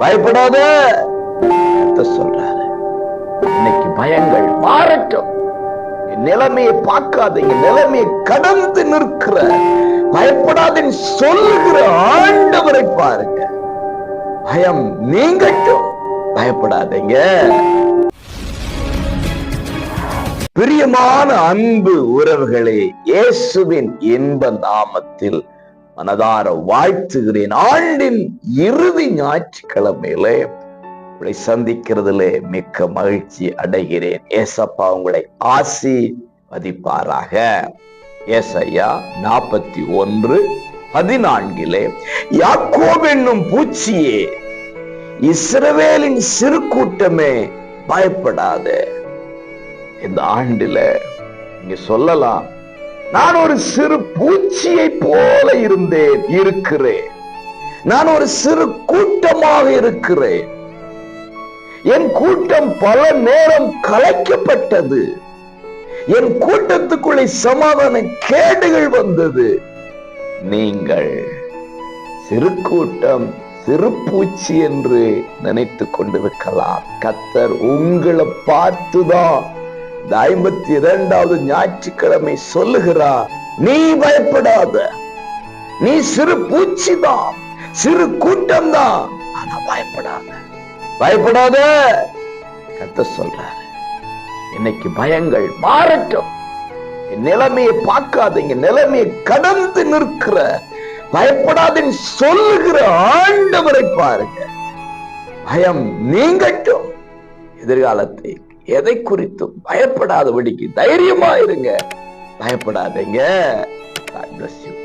பயப்படாத சொல்றாரு. இன்னைக்கு பயங்கள் மாறட்டும். நிலைமையை பார்க்காதீங்க நிலைமையை கடந்து நிற்கிற பயப்படாதேன்னு சொல்லுகிற ஆண்டவரை பாருங்க. பயம் நீங்கட்டும் பயப்படாதீங்க. பிரியமான அன்பு உறவுகளே இயேசுவின் இன்ப நாமத்தில் மனதார வாழ்த்துகிறேன். ஆண்டின் இறுதி ஞாயிற்றுக்கிழமையிலே உங்களை சந்திக்கிறதுல மிக்க மகிழ்ச்சி அடைகிறேன். ஏசப்பா உங்களை ஆசி மதிப்பாராக ஏசையா நாற்பத்தி ஒன்று பதினான்கிலே யாக்கோப் என்னும் பூச்சியே இஸ்ரவேலின் சிறு கூட்டமே பயப்படாத. இந்த ஆண்டுல நீங்க சொல்லலாம் நான் ஒரு சிறு பூச்சியை போல இருந்தேன் இருக்கிறேன். நான் ஒரு சிறு கூட்டமாக இருக்கிறேன். என் கூட்டம் பல நேரம் கலைக்கப்பட்டது. என் கூட்டத்துக்குள்ளே சமாதான கேடுகள் வந்தது. நீங்கள் சிறு கூட்டம் சிறு பூச்சி என்று நினைத்து கொண்டிருக்கலாம். கத்தர் உங்களை பார்த்துதான் இந்த ஐம்பத்தி இரண்டாவது ஞாயிற்றுக்கிழமை சொல்லுகிறார் நீ பயப்படாத. நீ சிறு பூச்சி தான் சிறு கூட்டம் தான் ஆனா பயப்படாத. பயப்படாத. கத்த சொல்றாரு இன்னைக்கு பயங்கள் மாறட்டும். நிலைமையை பார்க்காதீங்க நிலைமையை கடந்து நிற்கிற. பயப்படாதேன்னு சொல்லுகிற ஆண்டவரை பாருங்க. பயம் நீங்கட்டும். எதிர்காலத்தை எதை குறித்தும் பயப்படாதபடிக்கு தைரியமா இருங்க பயப்படாதீங்க God bless you.